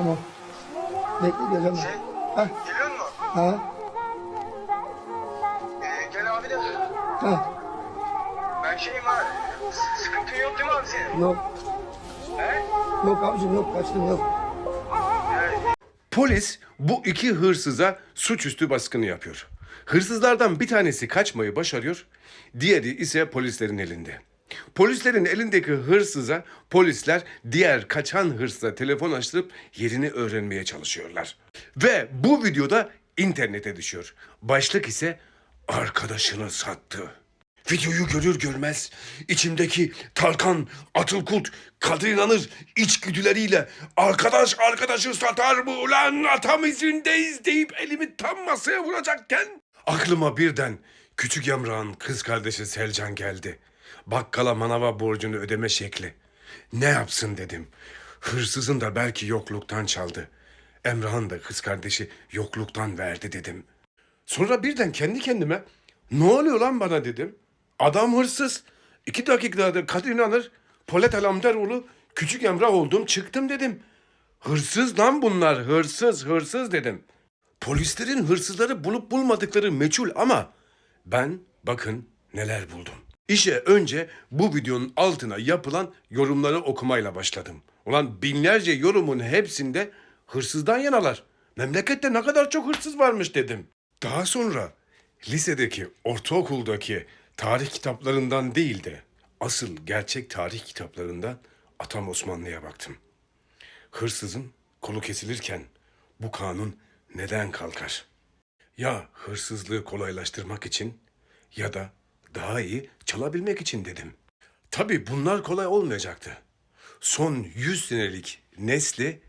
Tamam. Bekle geleceğim. Şey, Ha? geliyor musun? Ha? Ee, gel abi de. Ha? Ben şeyim abi. Sıkıntın yok değil mi abi senin? Yok. He? Yok abicim yok. Kaçtım yok. Polis bu iki hırsıza suçüstü baskını yapıyor. Hırsızlardan bir tanesi kaçmayı başarıyor, diğeri ise polislerin elinde. Polislerin elindeki hırsıza polisler diğer kaçan hırsıza telefon açtırıp yerini öğrenmeye çalışıyorlar. Ve bu videoda internete düşüyor. Başlık ise arkadaşını sattı. Videoyu görür görmez içimdeki Tarkan, Atılkut, Kadir İnanır içgüdüleriyle arkadaş arkadaşı satar mı ulan atam izindeyiz deyip elimi tam masaya vuracakken aklıma birden küçük Yamrağın kız kardeşi Selcan geldi. Bakkala manava borcunu ödeme şekli. Ne yapsın dedim. Hırsızın da belki yokluktan çaldı. Emrah'ın da kız kardeşi yokluktan verdi dedim. Sonra birden kendi kendime ne oluyor lan bana dedim. Adam hırsız. İki dakikada Kadir İnanır, Polat Alamdaroğlu, Küçük Emrah oldum çıktım dedim. Hırsız lan bunlar hırsız hırsız dedim. Polislerin hırsızları bulup bulmadıkları meçhul ama ben bakın neler buldum. İşe önce bu videonun altına yapılan yorumları okumayla başladım. Ulan binlerce yorumun hepsinde hırsızdan yanalar. Memlekette ne kadar çok hırsız varmış dedim. Daha sonra lisedeki, ortaokuldaki tarih kitaplarından değil de asıl gerçek tarih kitaplarından Atam Osmanlı'ya baktım. Hırsızın kolu kesilirken bu kanun neden kalkar? Ya hırsızlığı kolaylaştırmak için ya da daha iyi çalabilmek için dedim. Tabii bunlar kolay olmayacaktı. Son 100 senelik nesli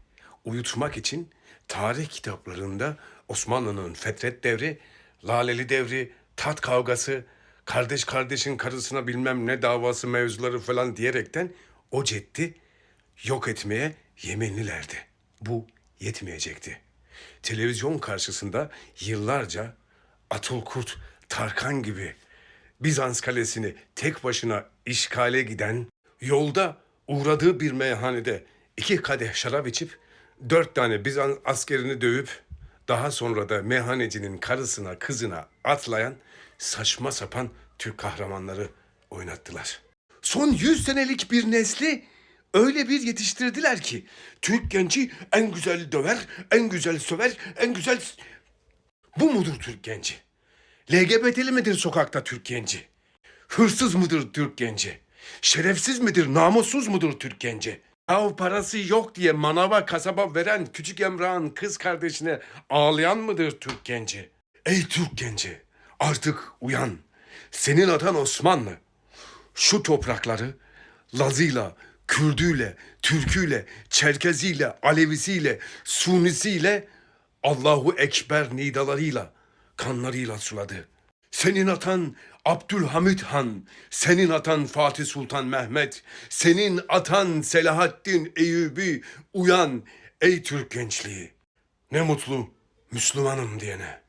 uyutmak için tarih kitaplarında Osmanlı'nın fetret devri, Laleli devri, tat kavgası, kardeş kardeşin karısına bilmem ne davası mevzuları falan diyerekten o cetti yok etmeye yeminlilerdi. Bu yetmeyecekti. Televizyon karşısında yıllarca Atılkurt, Tarkan gibi Bizans kalesini tek başına işgale giden, yolda uğradığı bir meyhanede iki kadeh şarap içip dört tane Bizans askerini dövüp daha sonra da meyhanecinin karısına kızına atlayan saçma sapan Türk kahramanları oynattılar. Son 100 senelik bir nesli öyle bir yetiştirdiler ki Türk genci en güzel döver, en güzel söver, en güzel... Bu mudur Türk genci? LGBT'li midir sokakta Türk genci? Hırsız mıdır Türk genci? Şerefsiz midir, namussuz mudur Türk genci? Av parası yok diye manava kasaba veren küçük Emrah'ın kız kardeşine ağlayan mıdır Türk genci? Ey Türk genci, artık uyan. Senin atan Osmanlı. Şu toprakları Lazıyla, Kürdüyle, Türküyle, Çerkeziyle, Alevisiyle, Sunisiyle, Allahu Ekber nidalarıyla, kanlarıyla suladı. Senin atan Abdülhamit Han, senin atan Fatih Sultan Mehmet, senin atan Selahaddin Eyyubi uyan ey Türk gençliği. Ne mutlu Müslümanım diyene.